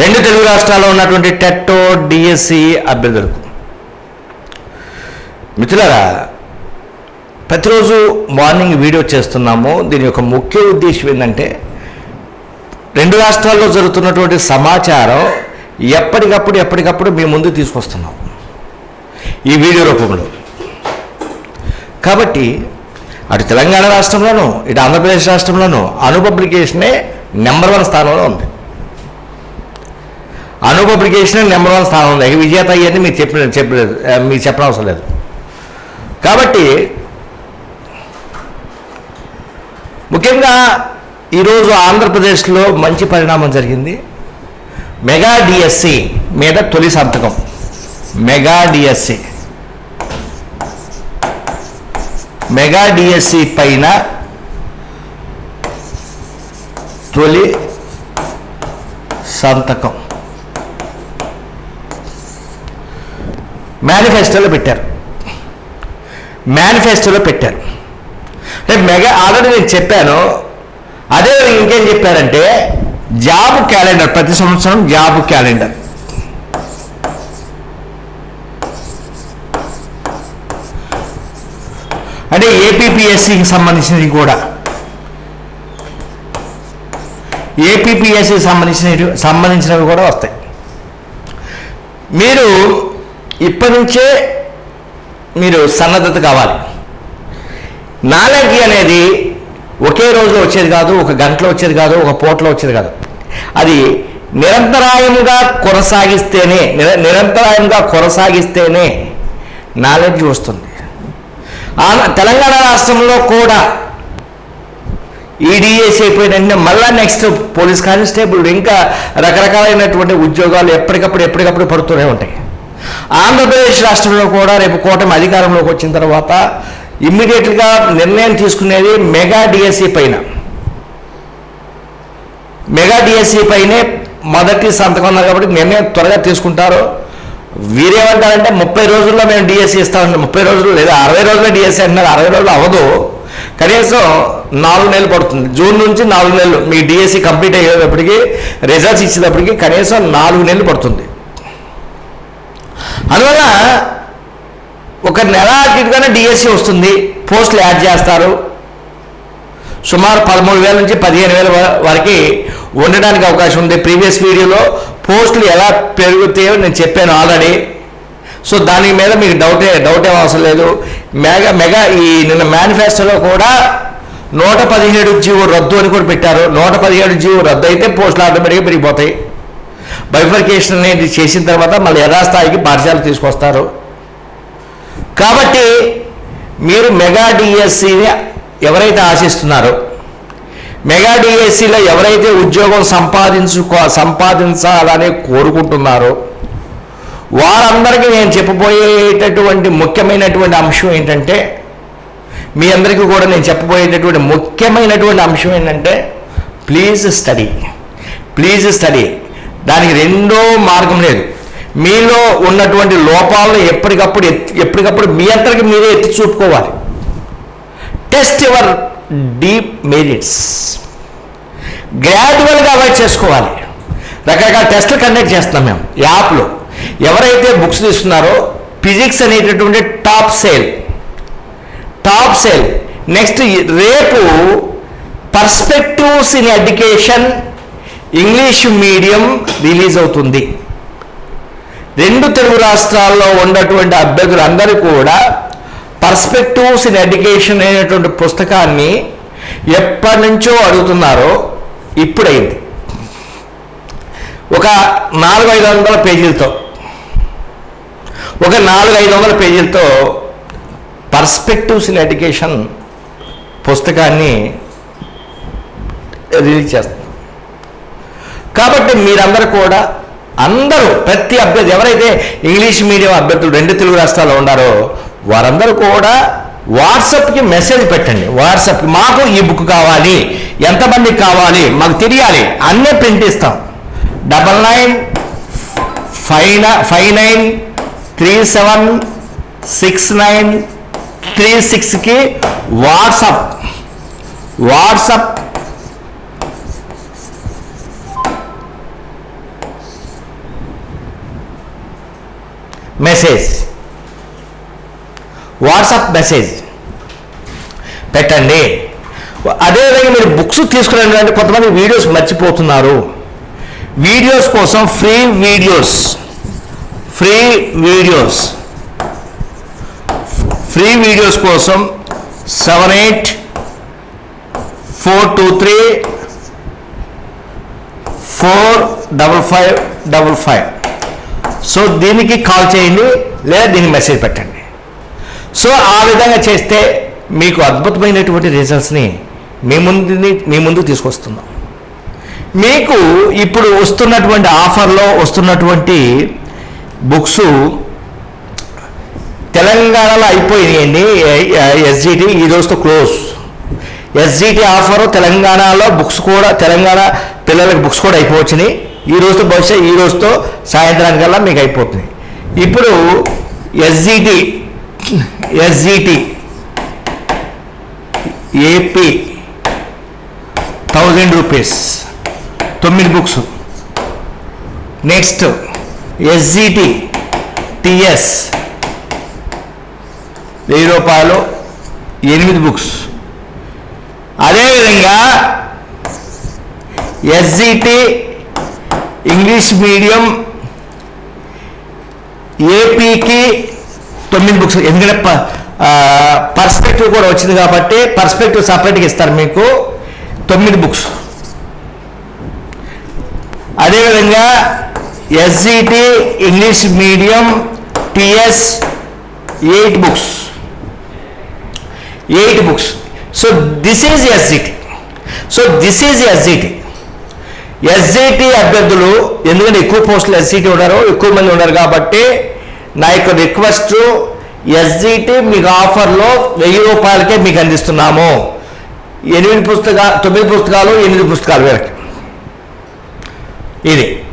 రెండు తెలుగు రాష్ట్రాల్లో ఉన్నటువంటి టెట్టో డిఎస్సి అభ్యర్థులకు. మిత్రులారా ప్రతిరోజు మార్నింగ్ వీడియో చేస్తున్నాము. దీని యొక్క ముఖ్య ఉద్దేశం ఏంటంటే రెండు రాష్ట్రాల్లో జరుగుతున్నటువంటి సమాచారం ఎప్పటికప్పుడు ఎప్పటికప్పుడు మీ ముందు తీసుకొస్తున్నాం. ఈ వీడియో రూపంలో. కాబట్టి అటు తెలంగాణ రాష్ట్రంలోనూ ఇటు ఆంధ్రప్రదేశ్ రాష్ట్రంలోనూ అను పబ్లికేషనే నెంబర్ వన్ స్థానంలో ఉంది. అనుపబ్లికేషన్ నెంబర్ వన్ స్థానం ఉంది. ఇక విజేత అయ్యని మీరు చెప్పిన చెప్పలేదు. మీరు మీకు చెప్పనవసరం లేదు. కాబట్టి ముఖ్యంగా ఈరోజు ఆంధ్రప్రదేశ్లో మంచి పరిణామం జరిగింది. మెగా డిఎస్సి మీద తొలి సంతకం. Mega DSC. మెగా డిఎస్సి పైన తొలి సంతకం. మేనిఫెస్టోలో పెట్టారు. మేనిఫెస్టోలో పెట్టారు. అంటే మెగా ఆల్రెడీ నేను చెప్పాను. అదే ఇంకేం చెప్పారంటే జాబ్ క్యాలెండర్ ప్రతి సంవత్సరం జాబ్ క్యాలెండర్. అంటే ఏపీపీఎస్సికి సంబంధించినవి కూడా. ఏపీపీఎస్సికి సంబంధించినవి సంబంధించినవి కూడా వస్తాయి. మీరు ఇప్పటి నుంచే మీరు సన్నద్ధత కావాలి. నాలెడ్జ్ అనేది ఒకే రోజులో వచ్చేది కాదు ఒక గంటలో వచ్చేది కాదు ఒక పూటలో వచ్చేది కాదు. అది నిరంతరాయంగా కొనసాగిస్తేనే నిర- నిరంతరాయంగా కొనసాగిస్తేనే నాలెడ్జ్ వస్తుంది. తెలంగాణ రాష్ట్రంలో కూడా ఈడీఎస్ అయిపోయిన వెంటనే మళ్ళా నెక్స్ట్ పోలీస్ కానిస్టేబుల్ ఇంకా రకరకాలైనటువంటి ఉద్యోగాలు ఎప్పటికప్పుడు ఎప్పటికప్పుడు పడుతూనే ఉంటాయి. ఆంధ్రప్రదేశ్ రాష్ట్రంలో కూడా రేపు కూటమి అధికారంలోకి వచ్చిన తర్వాత ఇమ్మీడియట్గా నిర్ణయం తీసుకునేది మెగా డిఎస్సి పైన. మెగా డిఎస్సి పైనే మొదటి సంతకం ఉన్నారు కాబట్టి నిర్ణయం త్వరగా తీసుకుంటారు. వీరేమంటారంటే ముప్పై రోజుల్లో మేము డిఎస్సి ఇస్తామంటే ముప్పై రోజులు లేదా అరవై రోజుల్లో డిఎస్సి అంటున్నారు అరవై రోజులు అవ్వదు. కనీసం నాలుగు నెలలు పడుతుంది. జూన్ నుంచి నాలుగు నెలలు మీ డిఎస్సి కంప్లీట్ అయ్యేటప్పటికి రిజల్ట్స్ ఇచ్చేటప్పటికి కనీసం నాలుగు నెలలు పడుతుంది. అందువల్ల ఒక నెల అటుగానే డిఎస్సి వస్తుంది. పోస్టులు యాడ్ చేస్తారు. సుమారు పదమూడు వేల నుంచి పదిహేను వేల వరకు ఉండడానికి అవకాశం ఉంది. ప్రీవియస్ వీడియోలో పోస్టులు ఎలా పెరుగుతాయో నేను చెప్పాను ఆల్రెడీ. సో దాని మీద మీకు డౌటే డౌట్ ఏం అవసరం లేదు. మెగా మెగా ఈ నిన్న మేనిఫెస్టోలో కూడా నూట పదిహేడు జీవో రద్దు అని కూడా పెట్టారు. నూట పదిహేడు జీవో రద్దు అయితే పోస్టులు ఆటోమేటిక్గా పెరిగిపోతాయి. బైఫర్కేషన్ అనేది చేసిన తర్వాత మళ్ళీ యథాస్థాయికి పాఠశాల తీసుకొస్తారు. కాబట్టి మీరు మెగా డిఎస్సిని ఎవరైతే ఆశిస్తున్నారో మెగా డిఎస్సిలో ఎవరైతే ఉద్యోగం సంపాదించుకో సంపాదించాలని కోరుకుంటున్నారో వారందరికీ నేను చెప్పబోయేటటువంటి ముఖ్యమైనటువంటి అంశం ఏంటంటే మీ అందరికీ కూడా నేను చెప్పబోయేటటువంటి ముఖ్యమైనటువంటి అంశం ఏంటంటే ప్లీజ్ స్టడీ ప్లీజ్ స్టడీ దానికి రెండో మార్గం లేదు. మీలో ఉన్నటువంటి లోపాలను ఎప్పటికప్పుడు ఎప్పటికప్పుడు మీ అంతరికి మీరే ఎత్తి చూపుకోవాలి. టెస్ట్ యువర్ డీప్ మెరిట్స్ గ్రాడ్యువల్గా అవాయిడ్ చేసుకోవాలి. రకరకాల టెస్టులు కండక్ట్ చేస్తున్నాం మేము. యాప్లో ఎవరైతే బుక్స్ తీస్తున్నారో ఫిజిక్స్ అనేటటువంటి top sale top sale next రేపు perspectives in education English medium release అవుతుంది రెండు తెలుగు రాష్ట్రాల్లో ఉన్నటువంటి అభ్యర్థులందరూ కూడా పర్స్పెక్టివ్స్ ఇన్ ఎడ్యుకేషన్ అనేటువంటి పుస్తకాన్ని ఎప్పటి నుంచో అడుగుతున్నారో ఇప్పుడైంది. ఒక నాలుగు ఐదు వందల పేజీలతో ఒక నాలుగు ఐదు వందల పేజీలతో పర్స్పెక్టివ్స్ ఇన్ ఎడ్యుకేషన్ పుస్తకాన్ని రిలీజ్ చేస్తాం కాబట్టి మీరందరూ కూడా అందరూ ప్రతి అభ్యర్థి ఎవరైతే ఇంగ్లీష్ మీడియం అభ్యర్థులు రెండు తెలుగు రాష్ట్రాల్లో ఉన్నారో వారందరూ కూడా వాట్సాప్కి మెసేజ్ పెట్టండి. వాట్సాప్కి మాకు ఈ బుక్ కావాలి ఎంతమందికి కావాలి మాకు తెలియాలి అన్నీ ప్రింట్ ఇస్తాం. Double nine five five nine three seven six nine three సిక్స్కి WhatsApp. WhatsApp message. WhatsApp message. పెట్టండి. అదేవిధంగా మీరు బుక్స్ తీసుకురండి అంటే కొంతమంది వీడియోస్ మర్చిపోతున్నారు. వీడియోస్ కోసం free videos. Free videos. Free videos కోసం seven eight four two three four double five double five. So దీనికి కాల్ చేయండి లేదా దీనికి మెసేజ్ పెట్టండి. సో ఆ విధంగా చేస్తే మీకు అద్భుతమైనటువంటి రిజల్ట్స్ని మీ ముందుని మీ ముందు తీసుకొస్తున్నాం. మీకు ఇప్పుడు వస్తున్నటువంటి ఆఫర్లో వస్తున్నటువంటి బుక్స్ తెలంగాణలో అయిపోయినాయండి ఎస్జిటి ఈ రోజుతో క్లోజ్ ఎస్జిటి ఆఫర్ తెలంగాణలో బుక్స్ కూడా తెలంగాణ పిల్లలకి బుక్స్ కూడా అయిపోవచ్చినాయి ఈ రోజుతో బహుశా ఈ రోజుతో సాయంత్రానికల్లా మీకు అయిపోతుంది. ఇప్పుడు SGT SGT AP thousand rupees తొమ్మిది బుక్స్ నెక్స్ట్ ఎస్జిటి టిఎస్ వెయ్యి రూపాయలు ఎనిమిది బుక్స్ అదేవిధంగా ఎస్జిటి ఇంగ్లీష్ మీడియం ఏపీకి తొమ్మిది బుక్స్ ఎందుకంటే పర్స్పెక్టివ్ కూడా వచ్చింది కాబట్టి పర్స్పెక్టివ్ సపరేట్గా ఇస్తారు మీకు. తొమ్మిది బుక్స్ అదేవిధంగా SGT English medium TS eight books eight books so this is SGT so this is SGT SGT అభ్యర్థులు ఎందుకంటే ఎక్కువ పోస్టులు ఎస్జిటి ఉన్నారు ఎక్కువ మంది ఉన్నారు కాబట్టి నా యొక్క రిక్వెస్ట్ ఎస్జిటి మీకు ఆఫర్లో వెయ్యి రూపాయలకే మీకు అందిస్తున్నాము. ఎనిమిది పుస్తకాలు తొమ్మిది పుస్తకాలు ఎనిమిది పుస్తకాలు వీళ్ళకి ఇది.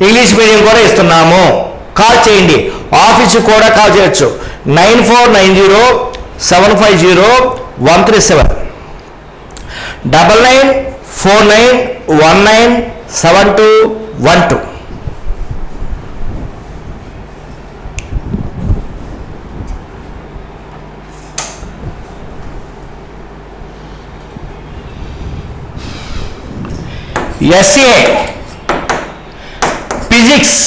ఇంగ్లీష్ మీడియం కూడా ఇస్తున్నాము. కాల్ చేయండి. ఆఫీసు కూడా కాల్ చేయొచ్చు. Nine four nine zero seven five zero one three seven. Double nine four nine one nine seven two one two SA physics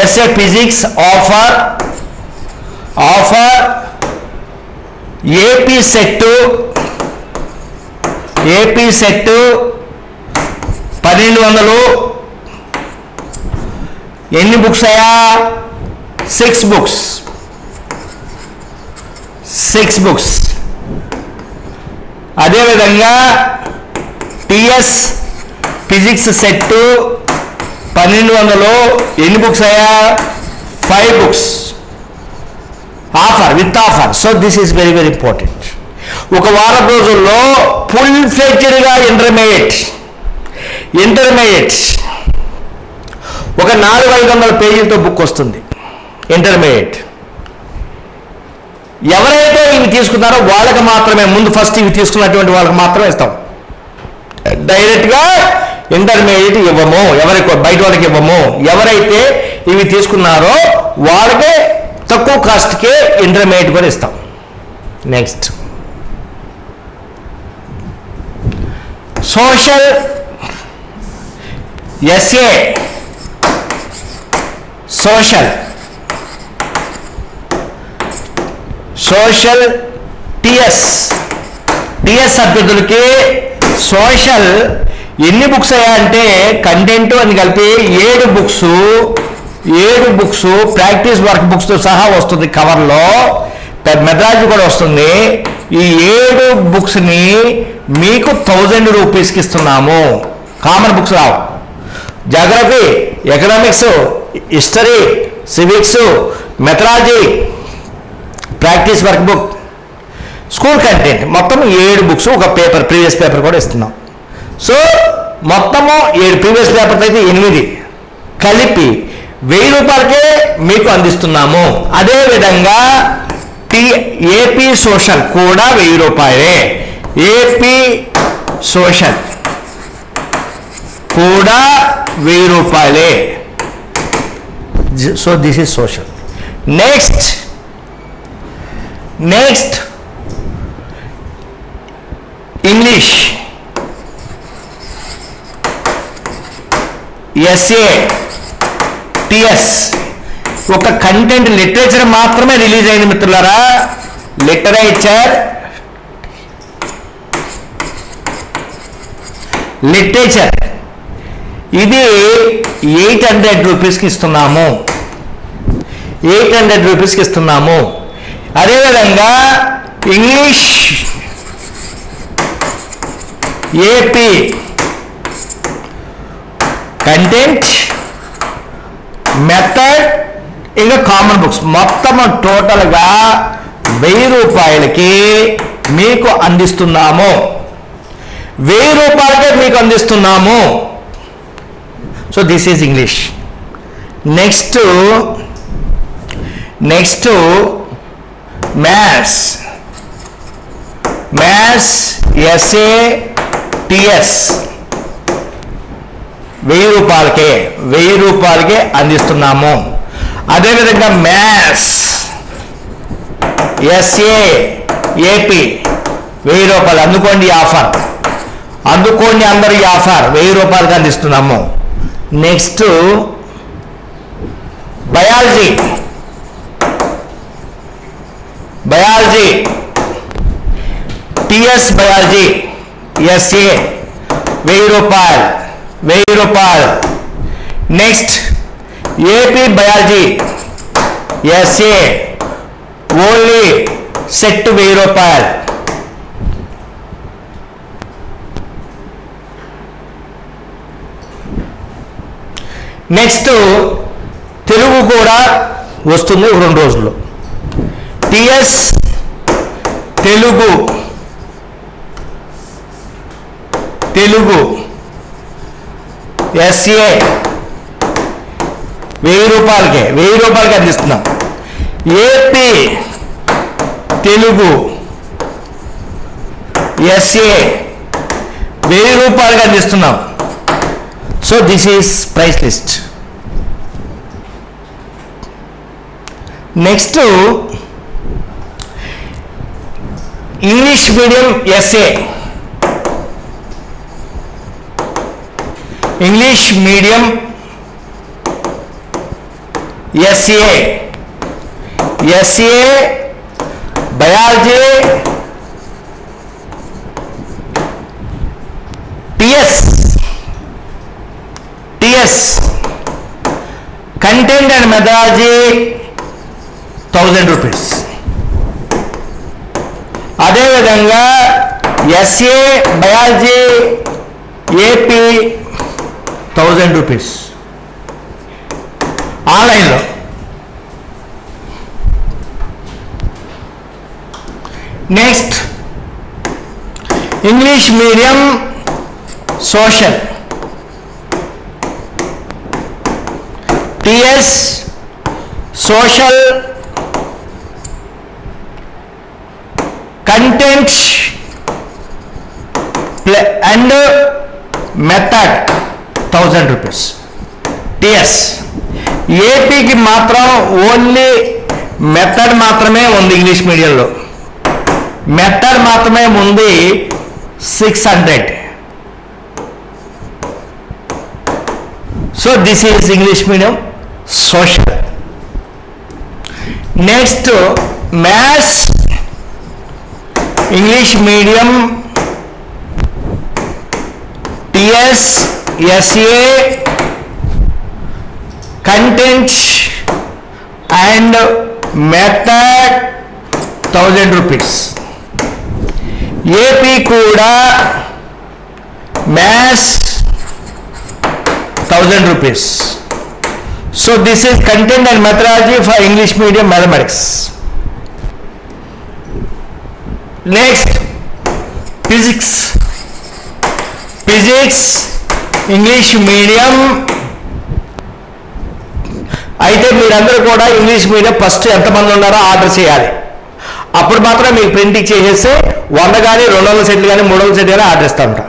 SA physics offer offer AP set AP set పన్నెండు వందలు. ఎన్ని books అయ్యా? Six books six books అదేవిధంగా TS physics set పన్నెండు వందలు. ఎన్ని books అయ్యా? Five books offer with offer so this is very very important ఒక వారం రోజుల్లో ఫుల్ ఫ్లెడ్జ్డ్గా ఇంటర్మీడియట్. ఇంటర్మీడియట్. ఒక నాలుగు ఐదు వందల పేజీలతో బుక్ వస్తుంది. ఇంటర్మీడియట్. ఎవరైతే ఇవి తీసుకున్నారో వాళ్ళకి మాత్రమే ముందు ఫస్ట్ ఇవి తీసుకున్నటువంటి వాళ్ళకి మాత్రమే ఇస్తాం. డైరెక్ట్గా ఇంటర్మీడియట్ ఇవ్వము. ఎవరికి బయట వాళ్ళకి ఇవ్వము. ఎవరైతే ఇవి తీసుకున్నారో వాళ్ళకే తక్కువ కాస్ట్కే ఇంటర్మీడియట్ కూడా ఇస్తాం. Next. Social SA. Social. Social TS. TS అభ్యర్థులకి సోషల్ ఎన్ని బుక్స్ అయ్యాయంటే కంటెంట్ అని కలిపి ఏడు బుక్స్ ఏడు బుక్స్ ప్రాక్టీస్ వర్క్ బుక్స్తో సహా వస్తుంది కవర్లో. మెథడాలజీ కూడా వస్తుంది. ఈ ఏడు బుక్స్ని మీకు థౌజండ్ రూపీస్కి ఇస్తున్నాము. కామన్ బుక్స్ రావు. Geography economics history civics methodology practice work book school content మొత్తం ఏడు బుక్స్ ఒక పేపర్ ప్రీవియస్ పేపర్ కూడా ఇస్తున్నాం. సో మొత్తము ఏడు ప్రీవియస్ పేపర్స్ అయితే ఎనిమిది కలిపి వెయ్యి రూపాయలకే మీకు అందిస్తున్నాము. అదేవిధంగా టి ఏపీ సోషల్ కూడా వెయ్యి రూపాయలే ఏపీ సోషల్ కూడా వెయ్యి రూపాయలే so this is social next next English SA TS ఒక కంటెంట్ లిటరేచర్ మాత్రమే రిలీజ్ అయింది మిత్రులారా. లిటరేచర్ లిటరేచర్ ఇది ఎయిట్ హండ్రెడ్ రూపీస్కి ఇస్తున్నాము. ఎయిట్ హండ్రెడ్ రూపీస్కి ఇస్తున్నాము. అదేవిధంగా ఇంగ్లీష్ ఏపీ కంటెంట్ మెథడ్ ఇంకా కామన్ బుక్స్ మొత్తం టోటల్గా వెయ్యి రూపాయలకి మీకు అందిస్తున్నాము. వెయ్యి రూపాయలకే మీకు అందిస్తున్నాము. So this is English next next maths maths SA TS వెయ్యి రూపాయలకే వెయ్యి రూపాయలకే అందిస్తున్నాము. అదేవిధంగా మ్యాథ్స్ ఎస్ఏ ఏపీ వెయ్యి రూపాయలు. అందుకోండి ఆఫర్. అందుకోండి అందరూ ఈ ఆఫర్. వెయ్యి రూపాయలకి అందిస్తున్నాము. Next biology. Biology. TS biology. SA వెయ్యి రూపాయలు. వెయ్యి రూపాయలు. Next AP biology. SA only set వెయ్యి రూపాయలు. నెక్స్ట్ తెలుగు కూడా వస్తుంది రెండు రోజుల్లో. టిఎస్ తెలుగు. తెలుగు. ఎస్ఏ వెయ్యి రూపాయలకే వెయ్యి రూపాయలకి అందిస్తున్నాం ఏపీ తెలుగు ఎస్ఏ వెయ్యి రూపాయలకి అందిస్తున్నాం so this is price list. Next English medium SA. English medium SA SA biology TS TS content and methodology thousand rupees అదేవిధంగా SA biology AP thousand rupees ఆన్లైన్లో next English medium social TS social content and method thousand rupees TS ఏపీకి మాత్రం only method మాత్రమే ఉంది English మీడియంలో method మాత్రమే ఉంది six hundred so this is English medium social next maths English medium TS SA content and method thousand rupees AP కూడా maths thousand rupees so this is content and methodology for English medium mathematics next physics physics English medium అయితే మీరందరూ కూడా English medium first ఎంతమంది ఉన్నారో order చేయాలి. అప్పుడు మాత్రం మీకు ప్రింటింగ్ చేసేస్తే వంద కానీ రెండు వందల సెట్లు కానీ మూడు వందల సెట్లు కానీ ఆర్డర్ ఇస్తూ ఉంటా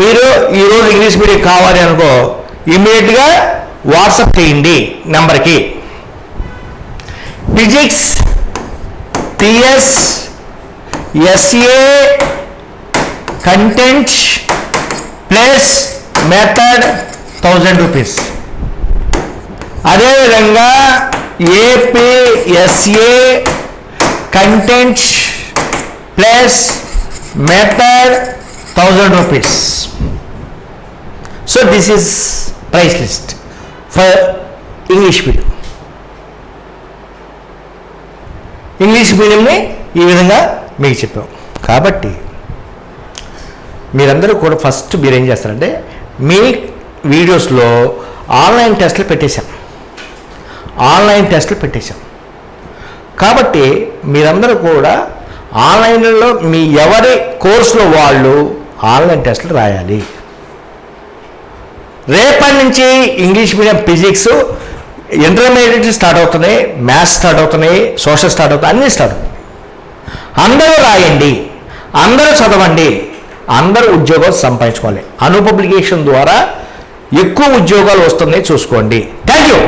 మీరు ఈరోజు ఇంగ్లీష్ మీడియం కావాలి అనుకో ఇమీడియట్గా వాట్సాప్ చేయండి నెంబర్కి. Physics PS SA content plus method thousand rupees. అదేవిధంగా AP SA content plus method thousand rupees so this is price list for English medium English మీడియంని ఈ విధంగా మీకు చెప్పాం. కాబట్టి మీరందరూ కూడా ఫస్ట్ మీరు ఏం చేస్తారంటే మీ వీడియోస్లో ఆన్లైన్ టెస్ట్లు పెట్టేశాం. ఆన్లైన్ టెస్ట్లు పెట్టేశాం. కాబట్టి మీరందరూ కూడా ఆన్లైన్లో మీ ఎవరి కోర్సులో వాళ్ళు ఆన్లైన్ టెస్టులు రాయాలి. రేపటి నుంచి English medium physics intermediate start అవుతున్నాయి మ్యాథ్స్ స్టార్ట్ అవుతున్నాయి సోషల్ స్టార్ట్ అవుతాయి అన్నీ స్టార్ట్ అందరూ రాయండి అందరూ చదవండి అందరూ ఉద్యోగాలు సంపాదించుకోవాలి. అను పబ్లికేషన్ ద్వారా ఎక్కువ ఉద్యోగాలు వస్తున్నాయి చూసుకోండి. Thank you.